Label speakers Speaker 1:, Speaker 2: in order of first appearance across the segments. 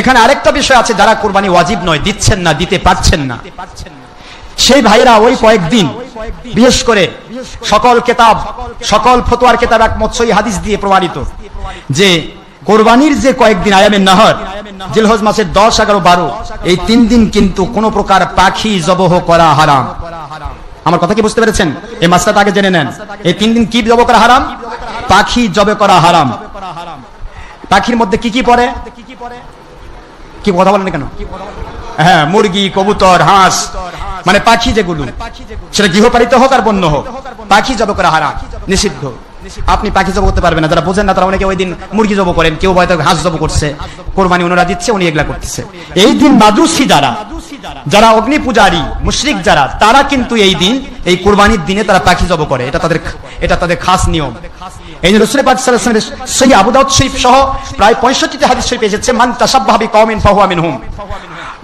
Speaker 1: এখানে আরেকটা বিষয় আছে, যারা কোরবানি ওয়াজিব নয়, দিচ্ছেন না, দিতে পারছেন না। সেই ভাইরা ওই কয়েকদিন, বিশেষ করে সকল কেতাব, সকল ফতোয়ার কেতাব এক মৎস্যই হাদিস দিয়ে প্রমাণিত যে কোরবানির যে কয়েকদিন আয়ামের নাহর, জিলহজ মাসের দশ, এগারো, বারো, এই তিন দিন কিন্তু কোনো প্রকার পাখি জবহ করা হারাম। আমার কথা কি বুঝতে পেরেছেন? এই মাসটা আগে জেনে নেন। এই তিন দিন কি জব করা হারাম? পাখি জবে করা হারাম। পাখির মধ্যে কি কি পড়ে? কি কথা বলেন কেন? হ্যাঁ মুরগি কবুতর হাঁস মানে পাখি যেগুলো সেটা গৃহপালিত হোক আর বন্য হোক পাখি জব করা হারাম নিষিদ্ধ। আপনি পাখি জব করতে পারবেন না যারা বোঝেন না তারা অনেকে ওই দিন মুরগি জব করেন কেউ হয়তো হাঁস জব করছে কোরবানি ওনারা দিচ্ছে উনি এগুলা করতেছে। এই দিন মাদুসি যারা। যারা অগ্নি পূজারী মুশরিক যারা তারা কিন্তু এই দিন এই কোরবানির দিনে তারা পাখি জব করে এটা তাদের এটা তাদের খাস নিয়ম। এই যে রসুল পাক সাল্লাল্লাহু আলাইহি ওয়াসাল্লামের সহি আবু দাউদ শরীফ সহ প্রায় 65টি হাদিস শরীফ এসেছে, মান তাসাব্বাহা কওমিন ফাহুয়া মিনহুম।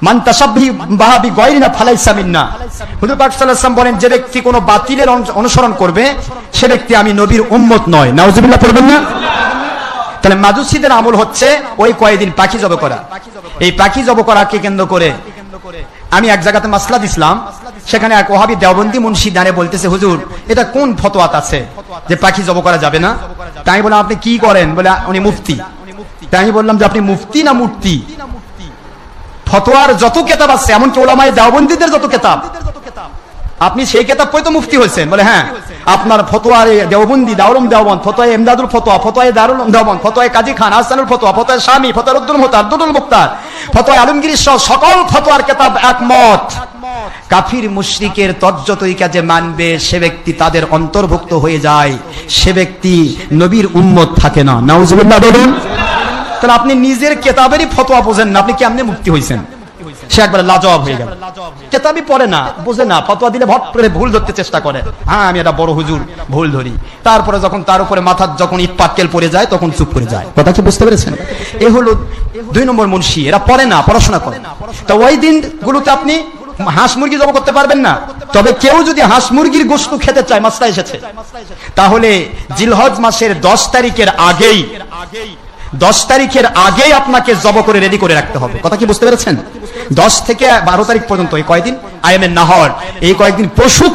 Speaker 1: মান তাসাব্বিহি বাহাবি গয়রিনা ফালাইসা মিন্না। হুজুর পাক সাল্লাল্লাহু বলেন, যে ব্যক্তি কোনো বাতিলের অনুসরণ করবে, সে ব্যক্তি আমি নবীর উম্মত নয়। নাউজুবিল্লাহ পড়বেন না? তাহলে মাজুসিদের আমল হচ্ছে ওই কয়েকদিন পাখি জব করা। এই পাখি জব করাকে কেন্দ্র করে আমি এক জায়গাতে মাসলা দিছিলাম সেখানে এক ওহাবি দেওবন্দি মুন্সি দাঁড়িয়ে বলতেছে, হুজুর, এটা কোন ফতোয়াত আছে যে পাখি জব করা যাবে না? তাই বললাম, আপনি কি করেন? বলে, উনি মুফতি। তাই বললাম যে, আপনি মুফতি না মূর্তি? ফতোয়ার যত কেতাব আছে, এমনকি ওলামায় দেওবন্দিদের যত কেতাব, আপনি সেই কেতাব পড়ে তো মুফতি হয়েছেন? বলে হ্যাঁ আপনার ফতোয়ারে দেওবন্দি দাউলম দেওবন ফতোয় এমদাদুল ফতোয়া ফতোয় দারুল দেওবন ফতোয় কাজী খান আসানুল ফতোয়া ফতোয় স্বামী ফতোয় উদ্দুল মুতার দুদুল মুক্তার ফতোয় আলমগীর সহ সকল ফতোয়ার কেতাব একমত। কাফির মুশরিকের তজ্জ তরিকা যে মানবে, সে ব্যক্তি তাদের অন্তর্ভুক্ত হয়ে যায়। সে ব্যক্তি নবীর উম্মত থাকে না। নাউজুবিল্লাহ বলুন। তাহলে আপনি নিজের কেতাবেরই ফতোয়া বোঝেন না, আপনি কেমনে মুক্তি হয়েছেন সে একবার লাজবাব হয়ে গেল। কেতাবই পড়ে না, বোঝে না, ফতোয়া দিলে ভট করে ভুল ধরতে চেষ্টা করে। হ্যাঁ আমি এটা বড় হুজুর, ভুল ধরি। তারপরে যখন তার উপরে মাথার যখন ইট পাটকেল পড়ে যায়, তখন চুপ করে যায়। কথা কি বুঝতে পেরেছেন? এ হলো দুই নম্বর মুন্সি, এরা পড়ে না, পড়াশোনা করে। তো ওই দিন গুলোতে আপনি হাঁস মুরগি জমা করতে পারবেন না। তবে কেউ যদি হাঁস মুরগির গোস্ত খেতে চায় মাসটা এসেছে। তাহলে জিলহজ মাসের দশ তারিখের আগেই, দশ তারিখের আগেই আপনাকে জব করে রেডি করে রাখতে হবে। কথা কি বুঝতে পেরেছেন? দশ থেকে বারো তারিখ পর্যন্ত, এই কয়দিন? এ নাহর, এই কয়েকদিন পশু